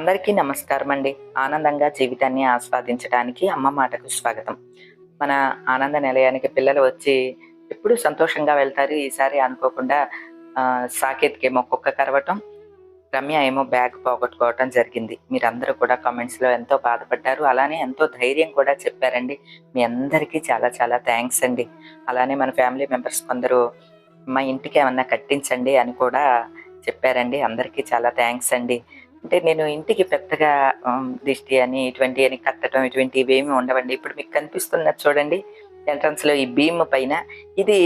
అందరికీ నమస్కారం అండి ఆనందంగా జీవితాన్ని ఆస్వాదించడానికి అమ్మ మాటకు స్వాగతం. మన ఆనంద నిలయానికి పిల్లలు వచ్చి ఎప్పుడు సంతోషంగా వెళ్తారు. ఈసారి అనుకోకుండా సాకేత్కి ఏమో కుక్క కరవటం రమ్య ఏమో బ్యాగ్ పోగొట్టుకోవటం జరిగింది. మీరందరూ కూడా కామెంట్స్లో ఎంతో బాధపడ్డారు. అలానే ఎంతో ధైర్యం కూడా చెప్పారండి. మీ అందరికీ చాలా చాలా థ్యాంక్స్ అండి. అలానే మన ఫ్యామిలీ మెంబర్స్ కొందరు మా ఇంటికి ఏమన్నా కట్టించండి అని కూడా చెప్పారండి. అందరికీ చాలా థ్యాంక్స్ అండి. అంటే నేను ఇంటికి పెద్దగా దిష్టి అని ఇటువంటి అని కట్టడం ఇటువంటివి ఏమి ఉండవండి. ఇప్పుడు మీకు కనిపిస్తున్నది చూడండి ఎంట్రన్స్లో ఈ భీమ్ పైన. ఇది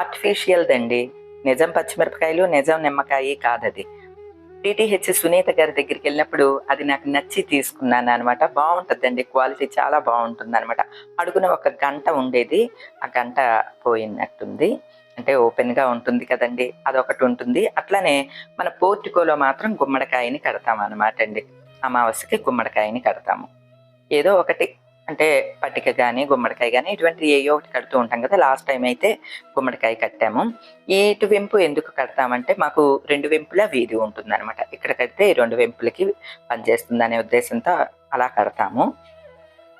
ఆర్టిఫిషియల్ దండి నిజం పచ్చిమిరపకాయలు నిజం నిమ్మకాయ కాదది. టిటిహెచ్ సునీత గారి దగ్గరికి వెళ్ళినప్పుడు అది నాకు నచ్చి తీసుకున్నాను అనమాట బాగుంటుందండి క్వాలిటీ చాలా బాగుంటుంది అనమాట అడుగున ఒక గంట ఉండేది ఆ గంట పోయినట్టుంది. అంటే ఓపెన్గా ఉంటుంది కదండి అదొకటి ఉంటుంది. అట్లానే మన పోర్టికోలో మాత్రం గుమ్మడికాయని కడతాం అనమాట అండి. అమావాస్యకి గుమ్మడికాయని కడతాము. ఏదో ఒకటి అంటే పట్టిక కానీ గుమ్మడికాయ కానీ ఇటువంటి ఏ ఒకటి కడుతూ ఉంటాం కదా లాస్ట్ టైం అయితే గుమ్మడికాయ కట్టాము. ఏటు వెంపు ఎందుకు కడతామంటే మాకు రెండు వెంపుల వీధి ఉంటుంది అనమాట ఇక్కడ కడితే రెండు వెంపులకి పనిచేస్తుంది అనే ఉద్దేశంతో అలా కడతాము.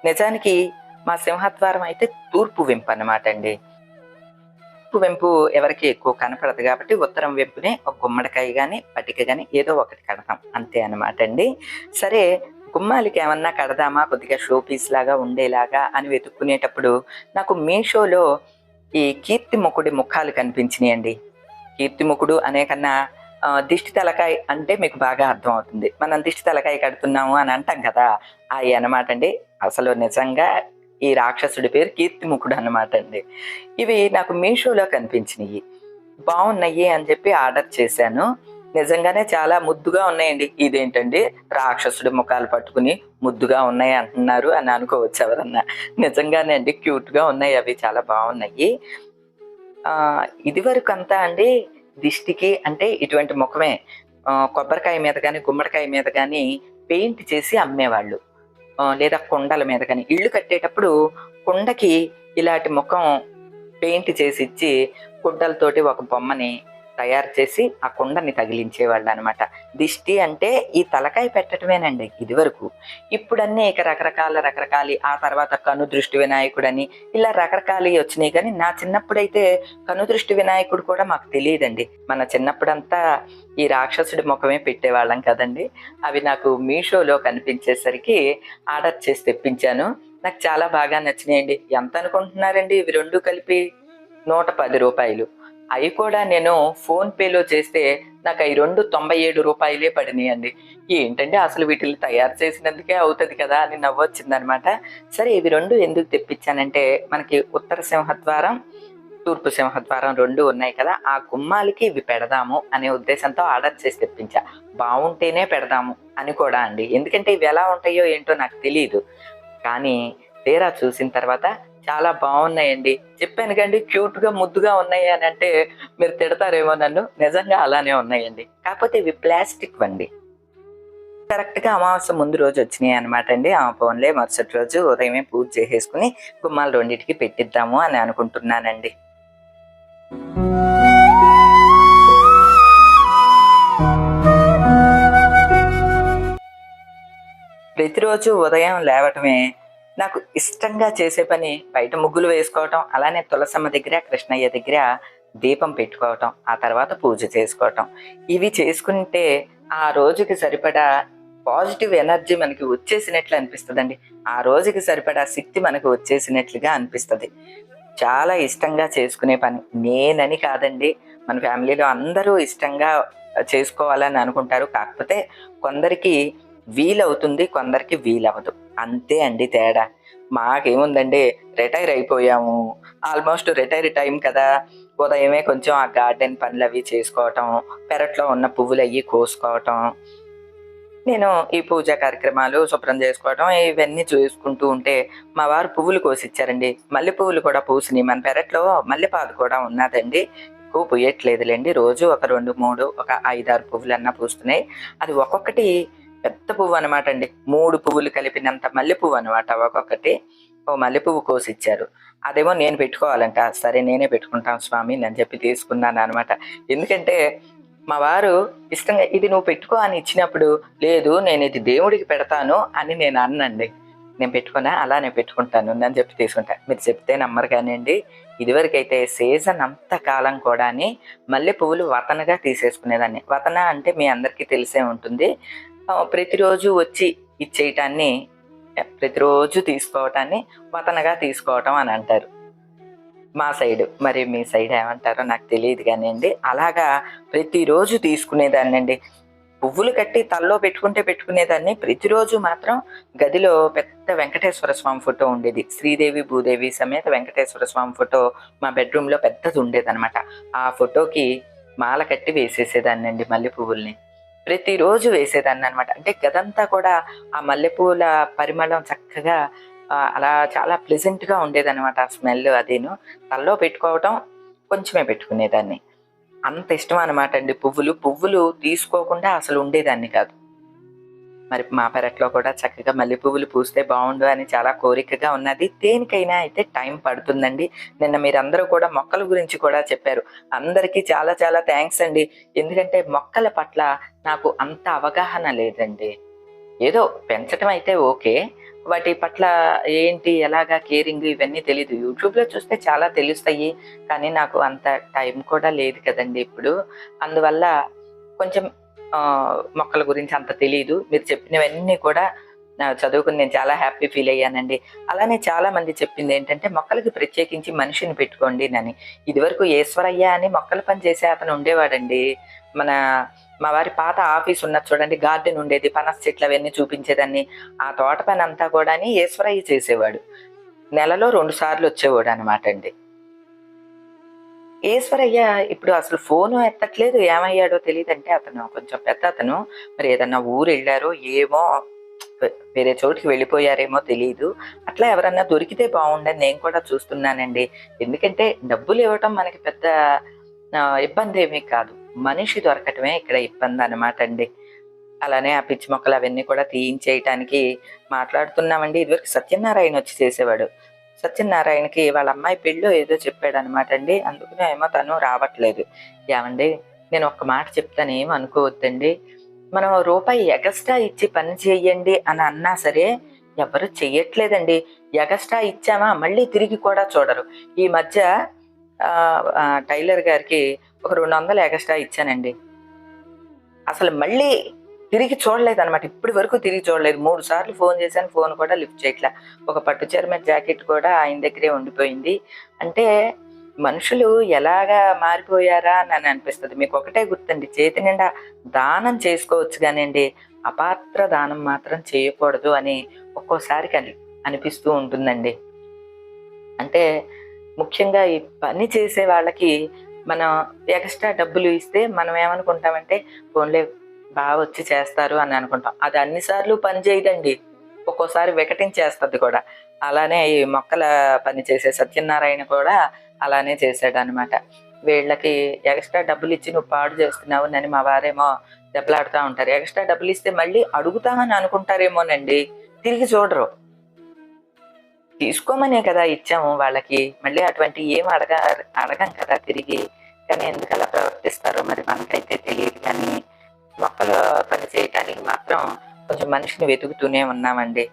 నిజానికి మా సింహద్వారం అయితే తూర్పు వెంపు అనమాట అండి. తూర్పు వెంపు ఎవరికి ఎక్కువ కనపడదు కాబట్టి ఉత్తరం వెంపునే ఒక గుమ్మడికాయ కానీ పట్టిక కానీ ఏదో ఒకటి కడతాం. అంతే అనమాట అండి. సరే గుమ్మాలకి ఏమన్నా కడదామా? కొద్దిగా షో పీస్ లాగా ఉండేలాగా అని వెతుక్కునేటప్పుడు నాకు మీషోలో ఈ కీర్తి ముకుడి ముఖాలు కనిపించినాయండి. కీర్తి ముకుడు అనే కన్నా దిష్టి తలకాయ అంటే మీకు బాగా అర్థం అవుతుంది. మనం దిష్టి తలకాయ కడుతున్నాము అని అంటాం కదా. అవి అనమాట అండి. అసలు నిజంగా ఈ రాక్షసుడి పేరు కీర్తిముఖుడు అనమాట అండి. ఇవి నాకు మీషోలో కనిపించినాయి. బాగున్నాయి అని చెప్పి ఆర్డర్ చేశాను. నిజంగానే చాలా ముద్దుగా ఉన్నాయండి. ఇదేంటండి? రాక్షసుడి ముఖాలు పట్టుకుని ముద్దుగా ఉన్నాయి అంటున్నారు అని అనుకోవచ్చు ఎవరన్నా. నిజంగానే అండి క్యూట్గా ఉన్నాయి. అవి చాలా బాగున్నాయి. ఇదివరకు ఇది వరకు అంతా అండి దిష్టికి అంటే ఇటువంటి ముఖమే కొబ్బరికాయ మీద కానీ గుమ్మడికాయ మీద కానీ పెయింట్ చేసి అమ్మేవాళ్ళు. లేదా కొండల మీద కానీ. ఇల్లు కట్టేటప్పుడు కొండకి ఇలాంటి ముఖం పెయింట్ చేసి ఇచ్చి గుడ్డలతోటి ఒక బొమ్మని తయారు చేసి ఆ కుండని తగిలించేవాళ్ళు అనమాట దిష్టి అంటే ఈ తలకాయ పెట్టడమేనండి ఇదివరకు. ఇప్పుడన్నీ ఇక రకరకాల రకరకాల ఆ తర్వాత కను దృష్టి వినాయకుడని ఇలా రకరకాలు వచ్చినాయి. కానీ నా చిన్నప్పుడైతే కను దృష్టి వినాయకుడు కూడా మాకు తెలియదండి. మన చిన్నప్పుడంతా ఈ రాక్షసుడి ముఖమే పెట్టేవాళ్ళం కదండి. అవి నాకు మీషోలో కనిపించేసరికి ఆర్డర్ చేసి తెప్పించాను. నాకు చాలా బాగా నచ్చినాయండి. ఎంత అనుకుంటున్నారండి? ఇవి రెండు కలిపి నూట పది రూపాయలు. అవి కూడా నేను ఫోన్పేలో చేస్తే నాకు అవి రెండు తొంభై ఏడు రూపాయలే పడినాయండి. ఏంటంటే అసలు వీటిని తయారు చేసినందుకే అవుతుంది కదా అని నవ్వొచ్చిందనమాట. సరే ఇవి రెండు ఎందుకు తెప్పించానంటే మనకి ఉత్తర సింహద్వారం తూర్పు సింహద్వారం రెండు ఉన్నాయి కదా ఆ గుమ్మాలకి ఇవి పెడదాము అనే ఉద్దేశంతో ఆర్డర్ చేసి తెప్పించా. బాగుంటేనే పెడదాము అని కూడా అండి. ఎందుకంటే ఇవి ఎలా ఉంటాయో ఏంటో నాకు తెలియదు కానీ తీరా చూసిన తర్వాత చాలా బాగున్నాయండి. చెప్పాను కండి క్యూట్గా ముద్దుగా ఉన్నాయి అని అంటే మీరు తిడతారేమో నన్ను. నిజంగా అలానే ఉన్నాయండి. కాకపోతే ఇవి ప్లాస్టిక్ వండి. కరెక్ట్గా అమావాస్య ముందు రోజు వచ్చినాయి అనమాట అండి. ఆ ఫోన్లే మరుసటి రోజు ఉదయమే పూజ చేసేసుకుని గుమ్మాలు రెండింటికి పెట్టిద్దాము అని అనుకుంటున్నానండి. ప్రతిరోజు ఉదయం లేవటమే నాకు ఇష్టంగా చేసే పని బయట ముగ్గులు వేసుకోవటం అలానే తులసమ్మ దగ్గర కృష్ణయ్య దగ్గర దీపం పెట్టుకోవటం ఆ తర్వాత పూజ చేసుకోవటం. ఇవి చేసుకుంటే ఆ రోజుకి సరిపడా పాజిటివ్ ఎనర్జీ మనకి వచ్చేసినట్లు అనిపిస్తుందండి. ఆ రోజుకి సరిపడా శక్తి మనకు వచ్చేసినట్లుగా అనిపిస్తుంది. చాలా ఇష్టంగా చేసుకునే పని. నేనని కాదండి మన ఫ్యామిలీలో అందరూ ఇష్టంగా చేసుకోవాలని అనుకుంటారు. కాకపోతే కొందరికి వీలవుతుంది కొందరికి వీలవదు అంతే అండి తేడా. మాకేముందండి రిటైర్ అయిపోయాము. ఆల్మోస్ట్ రిటైర్ టైం కదా. ఉదయమే కొంచెం ఆ గార్డెన్ పనులు అవి చేసుకోవటం పెరట్లో ఉన్న పువ్వులు అవి కోసుకోవటం నేను ఈ పూజా కార్యక్రమాలు శుభ్రం చేసుకోవటం ఇవన్నీ చూసుకుంటూ ఉంటే మా వారు పువ్వులు కోసిచ్చారండి. మల్లె పువ్వులు కూడా పూసినాయి. మన పెరట్లో మల్లెపాదు కూడా ఉన్నదండి. ఎక్కువ పూయట్లేదులేండి. రోజు ఒక రెండు మూడు ఒక ఐదారు పువ్వులు అన్నా పూస్తున్నాయి. అది ఒక్కొక్కటి పెద్ద పువ్వు అనమాట అండి. మూడు పువ్వులు కలిపినంత మల్లె పువ్వు అనమాట ఒక్కొక్కటి. ఓ మల్లె పువ్వు కోసి ఇచ్చారు అదేమో నేను పెట్టుకోవాలంట. సరే నేనే పెట్టుకుంటాను స్వామి అని చెప్పి తీసుకున్నాను అనమాట ఎందుకంటే మా వారు ఇష్టంగా ఇది నువ్వు పెట్టుకో అని ఇచ్చినప్పుడు లేదు నేను ఇది దేవుడికి పెడతాను అని నేను అన్నండి. నేను పెట్టుకున్నా అలా నేను పెట్టుకుంటాను అని చెప్పి తీసుకుంటాను మీరు చెప్తే నమ్మరు కానివ్వండి ఇదివరకైతే సీజన్ అంత కాలం కూడా మల్లె పువ్వులు వతనగా తీసేసుకునేదాన్ని. వతన అంటే మీ అందరికీ తెలిసే ఉంటుంది. ప్రతిరోజు వచ్చి ఇచ్చేయటాన్ని ప్రతిరోజు తీసుకోవటాన్ని వతనగా తీసుకోవటం అని అంటారు. మా సైడ్. మరి మీ సైడ్ ఏమంటారో నాకు తెలియదు కానివ్వండి. అలాగా ప్రతిరోజు తీసుకునేదాన్ని అండి పువ్వులు కట్టి తల్లో పెట్టుకుంటే పెట్టుకునేదాన్ని. ప్రతిరోజు మాత్రం గదిలో పెద్ద వెంకటేశ్వర స్వామి ఫోటో ఉండేది. శ్రీదేవి భూదేవి సమేత వెంకటేశ్వర స్వామి ఫోటో మా బెడ్రూమ్లో పెద్దది ఉండేది అనమాట ఆ ఫోటోకి మాల కట్టి వేసేసేదాన్ని అండి మల్లె పువ్వుల్ని. ప్రతిరోజు వేసేదాన్ని అనమాట అంటే గదంతా కూడా ఆ మల్లెపూల పరిమళం చక్కగా అలా చాలా ప్లెజెంట్గా ఉండేదన్నమాట ఆ స్మెల్ అదేను. తల్లో పెట్టుకోవటం కొంచెమే పెట్టుకునేదాన్ని. అంత ఇష్టం అనమాట అండి. పువ్వులు పువ్వులు తీసుకోకుండా అసలు ఉండేదాన్ని కాదు. మరి మా పెరట్లో కూడా చక్కగా మల్లె పువ్వులు పూస్తే బాగుండు అని చాలా కోరికగా ఉన్నది. దేనికైనా అయితే టైం పడుతుందండి. నిన్న మీరందరూ కూడా మొక్కల గురించి కూడా చెప్పారు. అందరికీ చాలా చాలా థ్యాంక్స్ అండి. ఎందుకంటే మొక్కల పట్ల నాకు అంత అవగాహన లేదండి. ఏదో పెంచటం అయితే ఓకే. వాటి పట్ల ఏంటి ఎలాగా కేరింగ్ ఇవన్నీ తెలియదు యూట్యూబ్లో చూస్తే చాలా తెలుస్తాయి. కానీ నాకు అంత టైం కూడా లేదు కదండి ఇప్పుడు. అందువల్ల కొంచెం మొక్కల గురించి అంత తెలియదు మీరు చెప్పినవన్నీ కూడా నా చదువుకుని నేను చాలా హ్యాపీ ఫీల్ అయ్యానండి. అలానే చాలా మంది చెప్పింది ఏంటంటే మొక్కలకి ప్రత్యేకించి మనిషిని పెట్టుకోండి అని ఇదివరకు ఈశ్వరయ్య అని మొక్కల పని చేసే అతను ఉండేవాడండి. మన మా వారి పాత ఆఫీస్ ఉన్నది చూడండి గార్డెన్ ఉండేది పనస చెట్లు అవన్నీ చూపించేదాన్ని. ఆ తోట పని అంతా కూడా ఈశ్వరయ్య చేసేవాడు. నెలలో రెండు సార్లు వచ్చేవాడు అనమాట అండి. ఈశ్వరయ్య ఇప్పుడు అసలు ఫోను ఎత్తట్లేదు ఏమయ్యాడో తెలియదంటే అతను కొంచెం పెద్ద అతను. మరి ఏదన్నా ఊరు వెళ్ళారో ఏమో వేరే చోటికి వెళ్ళిపోయారేమో తెలియదు అట్లా ఎవరన్నా దొరికితే బాగుండని నేను కూడా చూస్తున్నానండి. ఎందుకంటే డబ్బులు ఇవ్వటం మనకి పెద్ద ఇబ్బంది ఏమీ కాదు. మనిషి దొరకటమే ఇక్కడ ఇబ్బంది అనమాట అండి. అలానే ఆ పిచ్చి మొక్కలు అవన్నీ కూడా తీయించేయటానికి మాట్లాడుతున్నామండి. ఇదివరకు సత్యనారాయణ వచ్చి చేసేవాడు. సత్యనారాయణకి వాళ్ళ అమ్మాయి పెళ్ళో ఏదో చెప్పాడు అనమాట అండి. అందుకనే ఏమో తను రావట్లేదు. ఏమండి నేను ఒక్క మాట చెప్తాను ఏం అనుకోవద్దండి. మనం రూపాయి ఎగస్ట్రా ఇచ్చి పని చేయండి అని అన్నా సరే ఎవరు చెయ్యట్లేదండి. ఎగస్ట్రా ఇచ్చామా మళ్ళీ తిరిగి కూడా చూడరు. ఈ మధ్య టైలర్ గారికి ఒక రెండు వందలు ఎగస్ట్రా ఇచ్చానండి. అసలు మళ్ళీ తిరిగి చూడలేదు అనమాట ఇప్పటి వరకు తిరిగి చూడలేదు. మూడు సార్లు ఫోన్ చేశాను ఫోన్ కూడా లిఫ్ట్ చేయట్లా. ఒక పట్టు చీర జాకెట్ కూడా ఆయన దగ్గరే ఉండిపోయింది. అంటే మనుషులు ఎలాగా మారిపోయారా అని అని అనిపిస్తుంది. మీకు ఒకటే గుర్తండి చేతి నిండా దానం చేసుకోవచ్చు కానివ్వండి అపాత్ర దానం మాత్రం చేయకూడదు అని ఒక్కోసారి కని- అనిపిస్తూ ఉంటుందండి. అంటే ముఖ్యంగా ఈ పని చేసే వాళ్ళకి మనం ఎక్స్ట్రా డబ్బులు ఇస్తే మనం ఏమనుకుంటామంటే ఫోన్లే బాగా వచ్చి చేస్తారు అని అనుకుంటాం. అది అన్నిసార్లు పని చేయదండి. ఒక్కోసారి వికటించేస్తుంది కూడా. అలానే ఈ మొక్కల పని చేసే సత్యనారాయణ కూడా అలానే చేశాడు అనమాట వీళ్ళకి ఎక్స్ట్రా డబ్బులు ఇచ్చి నువ్వు పాడు చేస్తున్నావు అని మా వారేమో దెబ్బలాడుతూ ఉంటారు. ఎక్స్ట్రా డబ్బులు ఇస్తే మళ్ళీ అడుగుతామని అనుకుంటారేమోనండి. తిరిగి చూడరు. తీసుకోమనే కదా ఇచ్చాము వాళ్ళకి. మళ్ళీ అటువంటి ఏం అడగ అడగం కదా తిరిగి. కానీ ఎందుకు అలా ప్రవర్తిస్తారో మరి మనకైతే తెలియదు కానీ మొక్కలు పని చేయటానికి మాత్రం కొంచెం మనిషిని వెతుకుతూనే ఉన్నామండి.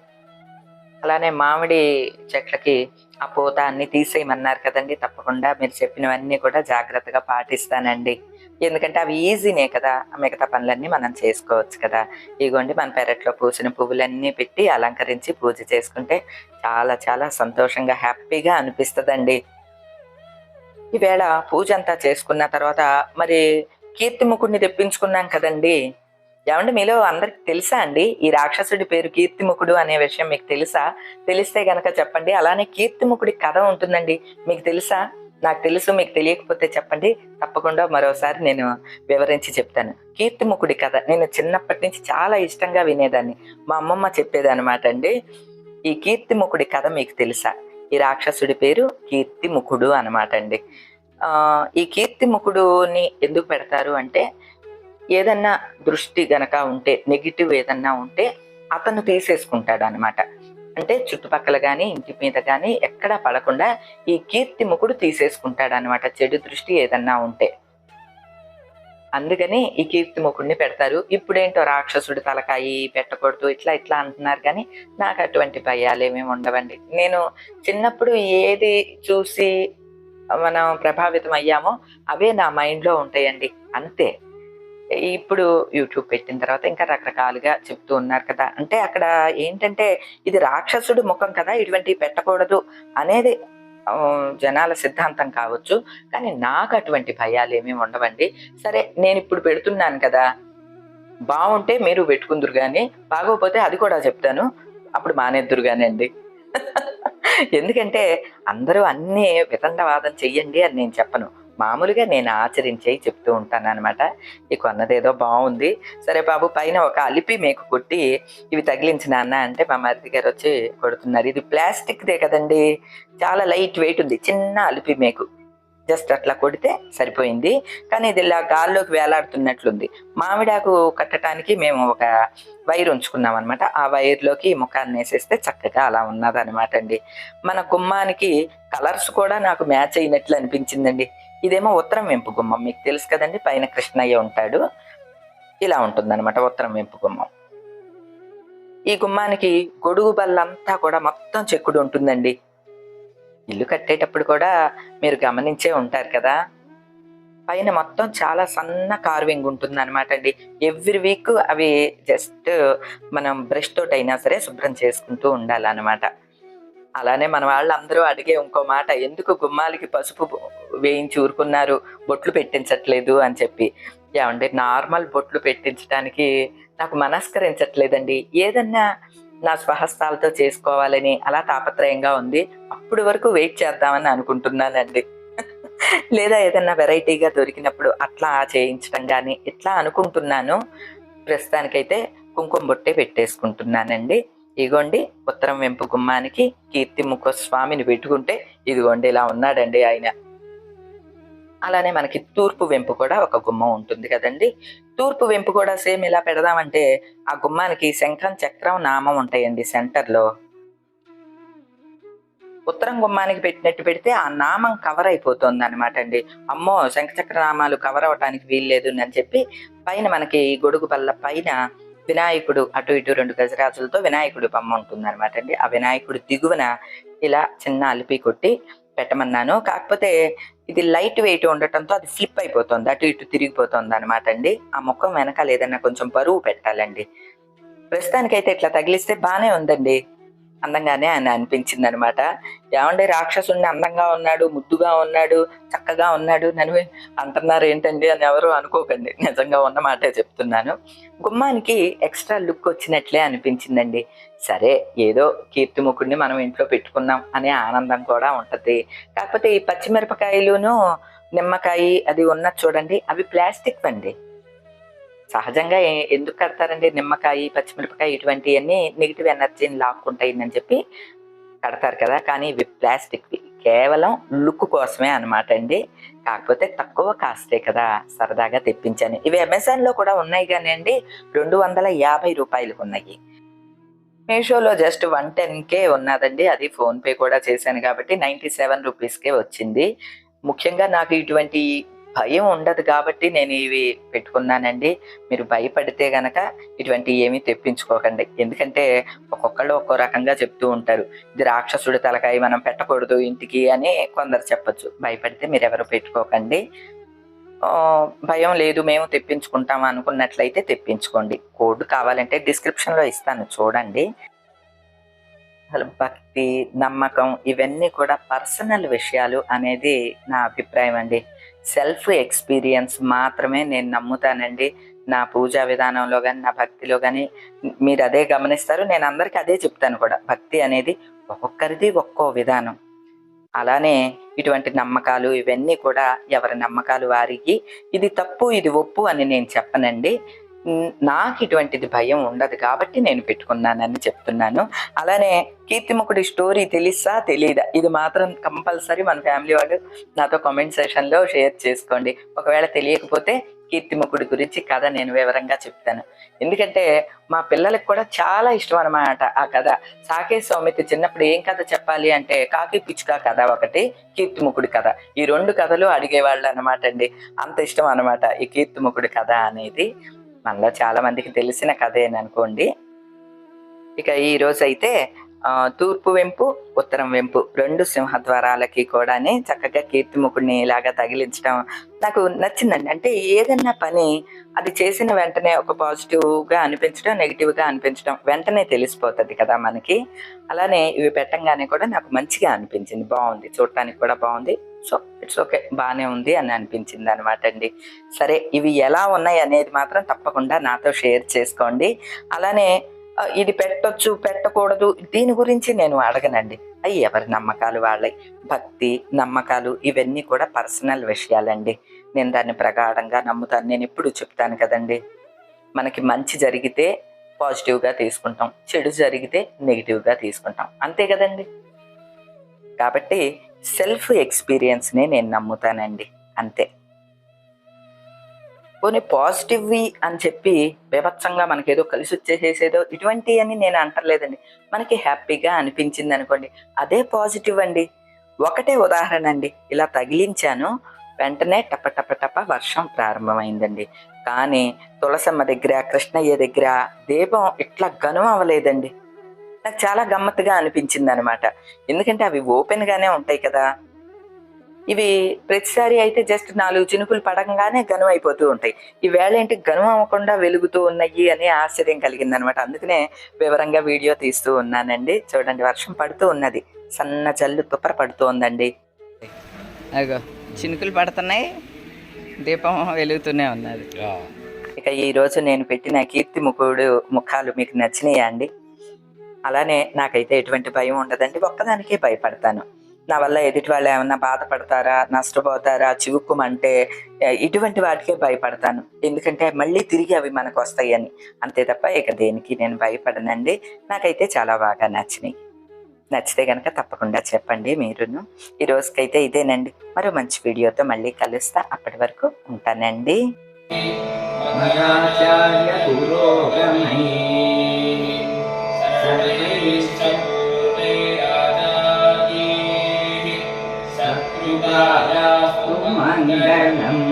అలానే మామిడి చెట్లకి ఆ పూత అన్ని తీసేయమన్నారు కదండి. తప్పకుండా మీరు చెప్పినవన్నీ కూడా జాగ్రత్తగా పాటిస్తానండి. ఎందుకంటే అవి ఈజీనే కదా. మిగతా పనులన్నీ మనం చేసుకోవచ్చు కదా. ఇగోండి మన పెరట్లో పూసిన పువ్వులన్నీ పెట్టి అలంకరించి పూజ చేసుకుంటే చాలా చాలా సంతోషంగా హ్యాపీగా అనిపిస్తుందండి. ఈవేళ పూజ అంతా చేసుకున్న తర్వాత మరి కీర్తిముఖుడిని తెప్పించుకున్నాం కదండి. ఏమంటే మీలో అందరికి తెలుసా అండి? ఈ రాక్షసుడి పేరు కీర్తిముఖుడు అనే విషయం మీకు తెలుసా? తెలిస్తే గనక చెప్పండి. అలానే కీర్తిముఖుడి కథ ఉంటుందండి. మీకు తెలుసా? నాకు తెలుసు మీకు తెలియకపోతే చెప్పండి. తప్పకుండా మరోసారి నేను వివరించి చెప్తాను. కీర్తిముఖుడి కథ నేను చిన్నప్పటి నుంచి చాలా ఇష్టంగా వినేదాన్ని. మా అమ్మమ్మ చెప్పేదనమాట అండి. ఈ కీర్తిముఖుడి కథ మీకు తెలుసా? ఈ రాక్షసుడి పేరు కీర్తిముఖుడు అనమాట అండి. ఈ ఈ కీర్తిముఖుడుని ఎందుకు పెడతారు అంటే ఏదన్నా దృష్టి గనక ఉంటే నెగిటివ్ ఏదన్నా ఉంటే అతను తీసేసుకుంటాడు అనమాట అంటే చుట్టుపక్కల కానీ ఇంటి మీద కానీ ఎక్కడా పడకుండా ఈ కీర్తిముఖుడు తీసేసుకుంటాడు అనమాట చెడు దృష్టి ఏదన్నా ఉంటే. అందుకని ఈ కీర్తిముఖుడిని పెడతారు. ఇప్పుడేంటో రాక్షసుడు తలకాయి పెట్టకూడదు ఇట్లా ఇట్లా అంటున్నారు కానీ నాకు అటువంటి భయాలు ఏమేమి ఉండవండి. నేను చిన్నప్పుడు ఏది చూసి మనం ప్రభావితం అయ్యామో అవే నా మైండ్లో ఉంటాయండి. అంతే. ఇప్పుడు యూట్యూబ్ పెట్టిన తర్వాత ఇంకా రకరకాలుగా చెప్తూ ఉన్నారు కదా. అంటే అక్కడ ఏంటంటే ఇది రాక్షసుడు ముఖం కదా ఇటువంటివి పెట్టకూడదు అనేది జనాల సిద్ధాంతం కావచ్చు. కానీ నాకు అటువంటి భయాలు ఏమీ ఉండవండి. సరే నేను ఇప్పుడు పెడుతున్నాను కదా. బాగుంటే మీరు పెట్టుకుందరు కానీ బాగోకపోతే అది కూడా చెప్తాను. అప్పుడు మానేద్దురు కానీ అండి. ఎందుకంటే అందరూ అన్నీ వితండవాదం చెయ్యండి అని నేను చెప్పను. మామూలుగా నేను ఆచరించే చెప్తూ ఉంటాను అనమాట ఈ కొన్నదేదో బాగుంది సరే బాబు పైన ఒక అలిపి మేకు కొట్టి ఇవి తగిలించిన అన్న అంటే మా మరిది గారు వచ్చి కొడుతున్నారు. ఇది ప్లాస్టిక్దే కదండి. చాలా లైట్ వెయిట్ ఉంది. చిన్న అలిపి మేకు. జస్ట్ అట్లా కొడితే సరిపోయింది. కానీ ఇది ఇలా గాల్లోకి వేలాడుతున్నట్లుంది. మామిడాకు కట్టడానికి మేము ఒక వైర్ ఉంచుకున్నాం అనమాట ఆ వైర్లోకి ముఖాన్ని వేసేస్తే చక్కగా అలా ఉన్నదనమాట అండి. మన గుమ్మానికి కలర్స్ కూడా నాకు మ్యాచ్ అయినట్లు అనిపించిందండి. ఇదేమో ఉత్తరం వెంపు గుమ్మం. మీకు తెలుసు కదండి పైన కృష్ణయ్య ఉంటాడు. ఇలా ఉంటుందన్నమాట ఉత్తరం వెంపు గుమ్మం. ఈ గుమ్మానికి గొడుగు బల్లంతా కూడా మొత్తం చెక్కుడు ఉంటుందండి. ఇల్లు కట్టేటప్పుడు కూడా మీరు గమనించే ఉంటారు కదా. పైన మొత్తం చాలా సన్న కార్వింగ్ ఉంటుంది అనమాట అండి. ఎవ్రీ వీక్ అవి జస్ట్ మనం బ్రష్ తోటి అయినా సరే శుభ్రం చేసుకుంటూ ఉండాలన్నమాట. అలానే మన వాళ్ళందరూ అడిగే ఇంకో మాట ఎందుకు గుమ్మాలకి పసుపు వేయించి ఊరుకున్నారు? బొట్లు పెట్టించట్లేదు అని చెప్పి. ఏమంటే నార్మల్ బొట్లు పెట్టించడానికి నాకు మనస్కరించట్లేదండి. ఏదన్నా నా స్వహస్తాలతో చేసుకోవాలని అలా తాపత్రయంగా ఉంది. అప్పుడు వరకు వెయిట్ చేద్దామని అనుకుంటున్నానండి. లేదా ఏదన్నా వెరైటీగా దొరికినప్పుడు అట్లా చేయించడం కానీ ఇట్లా అనుకుంటున్నాను. ప్రస్తుతానికైతే కుంకుమ బొట్టే పెట్టేసుకుంటున్నానండి. ఇదిగోండి ఉత్తరం వెంపు గుమ్మానికి కీర్తి ముఖ స్వామిని పెట్టుకుంటే ఇదిగోండి ఇలా ఉన్నాడండి ఆయన. అలానే మనకి తూర్పు వెంపు కూడా ఒక గుమ్మం ఉంటుంది కదండి. తూర్పు వెంపు కూడా సేమ్ ఇలా పెడదామంటే ఆ గుమ్మానికి శంఖం చక్రం నామం ఉంటాయండి సెంటర్లో. ఉత్తరం గుమ్మానికి పెట్టినట్టు పెడితే ఆ నామం కవర్ అయిపోతుంది అనమాట అండి. అమ్మో శంఖచక్ర నామాలు కవర్ అవటానికి వీల్లేదు అని చెప్పి పైన మనకి గొడుగు బల్ల పైన వినాయకుడు అటు ఇటు రెండు గజరాజులతో వినాయకుడు బొమ్మ ఉంటుంది అనమాట అండి. ఆ వినాయకుడు దిగువన ఇలా చిన్న అలిపి కొట్టి పెట్టమన్నాను. కాకపోతే ఇది లైట్ వెయిట్ ఉండటంతో అది ఫ్లిప్ అయిపోతుంది. అటు ఇటు తిరిగిపోతుంది అనమాట అండి. ఆ ముఖం వెనకాల ఏదన్నా కొంచెం బరువు పెట్టాలండి. ప్రస్తుతానికైతే ఇట్లా తగిలిస్తే బాగానే ఉందండి. అందంగానే అని అనిపించింది అనమాట ఏమంటే రాక్షసుడిని అందంగా ఉన్నాడు ముద్దుగా ఉన్నాడు చక్కగా ఉన్నాడు నన్ను అంటున్నారు ఏంటండి అని ఎవరు అనుకోకండి. నిజంగా ఉన్న మాటే చెప్తున్నాను. గుమ్మానికి ఎక్స్ట్రా లుక్ వచ్చినట్లే అనిపించిందండి. సరే ఏదో కీర్తిముఖుడిని మనం ఇంట్లో పెట్టుకున్నాం అనే ఆనందం కూడా ఉంటది. కాకపోతే ఈ పచ్చిమిరపకాయలును నిమ్మకాయ అది ఉన్నది చూడండి అవి ప్లాస్టిక్ అండి. సహజంగా ఎందుకు కడతారండి? నిమ్మకాయ పచ్చిమిరపకాయ ఇటువంటివన్నీ నెగిటివ్ ఎనర్జీని లాక్కుంటాయి చెప్పి కడతారు కదా. కానీ ఇవి ప్లాస్టిక్వి కేవలం లుక్ కోసమే అనమాట అండి. కాకపోతే తక్కువ కాస్టే కదా సరదాగా తెప్పించాను. ఇవి అమెజాన్లో కూడా ఉన్నాయి కానీ అండి రెండు వందల యాభై రూపాయలకు ఉన్నాయి. మీషోలో జస్ట్ వన్ టెన్కే ఉన్నదండి. అది ఫోన్పే కూడా చేశాను కాబట్టి నైంటీ సెవెన్ రూపీస్కే వచ్చింది. ముఖ్యంగా నాకు ఇటువంటి భయం ఉండదు కాబట్టి నేను ఇవి పెట్టుకున్నానండి. మీరు భయపడితే గనక ఇటువంటి ఏమీ తెప్పించుకోకండి. ఎందుకంటే ఒక్కొక్కళ్ళు ఒక్కో రకంగా చెప్తూ ఉంటారు. ఇది రాక్షసుడి తలకాయ మనం పెట్టకూడదు ఇంటికి అని కొందరు చెప్పచ్చు. భయపడితే మీరు ఎవరు పెట్టుకోకండి భయం లేదు మేము తెప్పించుకుంటాం అనుకున్నట్లయితే తెప్పించుకోండి. కోడ్ కావాలంటే డిస్క్రిప్షన్లో ఇస్తాను చూడండి. అసలు భక్తి నమ్మకం ఇవన్నీ కూడా పర్సనల్ విషయాలు అనేది నా అభిప్రాయం అండి. సెల్ఫ్ ఎక్స్పీరియన్స్ మాత్రమే నేను నమ్ముతానండి. నా పూజా విధానంలో కానీ నా భక్తిలో కానీ మీరు అదే గమనిస్తారు. నేను అందరికీ అదే చెప్తాను కూడా. భక్తి అనేది ఒక్కొక్కరిది ఒక్కో విధానం. అలానే ఇటువంటి నమ్మకాలు ఇవన్నీ కూడా ఎవరి నమ్మకాలు వారికి ఇది తప్పు ఇది ఒప్పు అని నేను చెప్పనండి. నాకు ఇటువంటిది భయం ఉండదు కాబట్టి నేను పెట్టుకున్నానని చెప్తున్నాను. అలానే కీర్తిముఖుడి స్టోరీ తెలుసా? తెలీదా. ఇది మాత్రం కంపల్సరీ మన ఫ్యామిలీ వాళ్ళు నాతో కామెంట్ సెషన్లో షేర్ చేసుకోండి. ఒకవేళ తెలియకపోతే కీర్తిముఖుడి గురించి కథ నేను వివరంగా చెప్తాను. ఎందుకంటే మా పిల్లలకు కూడా చాలా ఇష్టం అన్నమాట ఆ కథ. సాకే సౌమితి చిన్నప్పుడు ఏం కథ చెప్పాలి అంటే కాకి పిచ్చుక కథ ఒకటి కీర్తిముఖుడి కథ. ఈ రెండు కథలు అడిగేవాళ్ళు అనమాట అండి. అంత ఇష్టం అనమాట ఈ కీర్తిముఖుడి కథ అనేది. మనలో చాలా మందికి తెలిసిన కథేననుకోండి ఇక ఈ రోజు అయితే తూర్పు వెంపు ఉత్తరం వెంపు రెండు సింహద్వారాలకి కూడానే చక్కగా కీర్తిముఖుడిని ఇలాగా తగిలించడం నాకు నచ్చిందండి. అంటే ఏదన్నా పని అది చేసిన వెంటనే ఒక పాజిటివ్గా అనిపించడం నెగిటివ్గా అనిపించడం వెంటనే తెలిసిపోతుంది కదా మనకి. అలానే ఇవి పెట్టంగానే కూడా నాకు మంచిగా అనిపించింది. బాగుంది. చూడటానికి కూడా బాగుంది. సో ఇట్స్ ఓకే బాగానే ఉంది అని అనిపించింది అనమాట అండి సరే ఇవి ఎలా ఉన్నాయి అనేది మాత్రం తప్పకుండా నాతో షేర్ చేసుకోండి. అలానే ఇది పెట్టొచ్చు పెట్టకూడదు దీని గురించి నేను అడగనండి. అవి ఎవరి నమ్మకాలు వాళ్ళవి భక్తి నమ్మకాలు ఇవన్నీ కూడా పర్సనల్ విషయాలండి. నేను దాన్ని ప్రగాఢంగా నమ్ముతాను. నేను ఎప్పుడు చెప్తాను కదండి. మనకి మంచి జరిగితే పాజిటివ్గా తీసుకుంటాం. చెడు జరిగితే నెగిటివ్గా తీసుకుంటాం. అంతే కదండి. కాబట్టి సెల్ఫ్ ఎక్స్పీరియన్స్నే నేను నమ్ముతానండి అంతే. కొన్ని పాజిటివ్వి అని చెప్పి బీభత్సంగా మనకి ఏదో కలిసి వచ్చేసేసేదో ఇటువంటి అని నేను అంటలేదండి. మనకి హ్యాపీగా అనిపించింది అనుకోండి అదే పాజిటివ్ అండి ఒకటే ఉదాహరణ అండి ఇలా తగిలించాను వెంటనే టప టప టప వర్షం ప్రారంభమైందండి. కానీ తులసమ్మ దగ్గర కృష్ణయ్య దగ్గర దీపం ఇట్లా గనుమ అవ్వలేదండి. నాకు చాలా గమ్మత్తుగా అనిపించింది అనమాట ఎందుకంటే అవి ఓపెన్ గానే ఉంటాయి కదా. ఇవి ప్రతిసారి అయితే జస్ట్ నాలుగు చినుకులు పడంగానే గనుమ అయిపోతూ ఉంటాయి. ఈ వేళ ఏంటి గనుమ అవ్వకుండా వెలుగుతూ ఉన్నాయి అని ఆశ్చర్యం కలిగింది అనమాట అందుకనే వివరంగా వీడియో తీస్తూ ఉన్నానండి. చూడండి వర్షం పడుతూ ఉన్నది. సన్న జల్లు తుప్పర పడుతూ ఉందండి అగో చినుకులు పడుతున్నాయి. దీపం వెలుగుతూనే ఉన్నది. ఇక ఈ రోజు నేను పెట్టిన కీర్తి ముఖుడు ముఖాలు మీకు నచ్చినాయా అండి? అలానే నాకైతే ఎటువంటి భయం ఉండదండి. ఒక్కదానికే భయపడతాను. నా వల్ల ఎదుటి వాళ్ళు ఏమన్నా బాధపడతారా నష్టపోతారా చివుక్కుమంటే ఇటువంటి వాటికే భయపడతాను. ఎందుకంటే మళ్ళీ తిరిగి అవి మనకు వస్తాయని అంతే తప్ప ఇక దేనికి నేను భయపడనండి. నాకైతే చాలా బాగా నచ్చినాయి. నచ్చితే కనుక తప్పకుండా చెప్పండి మీరును. ఈ రోజుకైతే ఇదేనండి. మరో మంచి వీడియోతో మళ్ళీ కలుస్తా. అప్పటి వరకు ఉంటానండి. ै सुया सत्रुतायास्तु मनिरणम्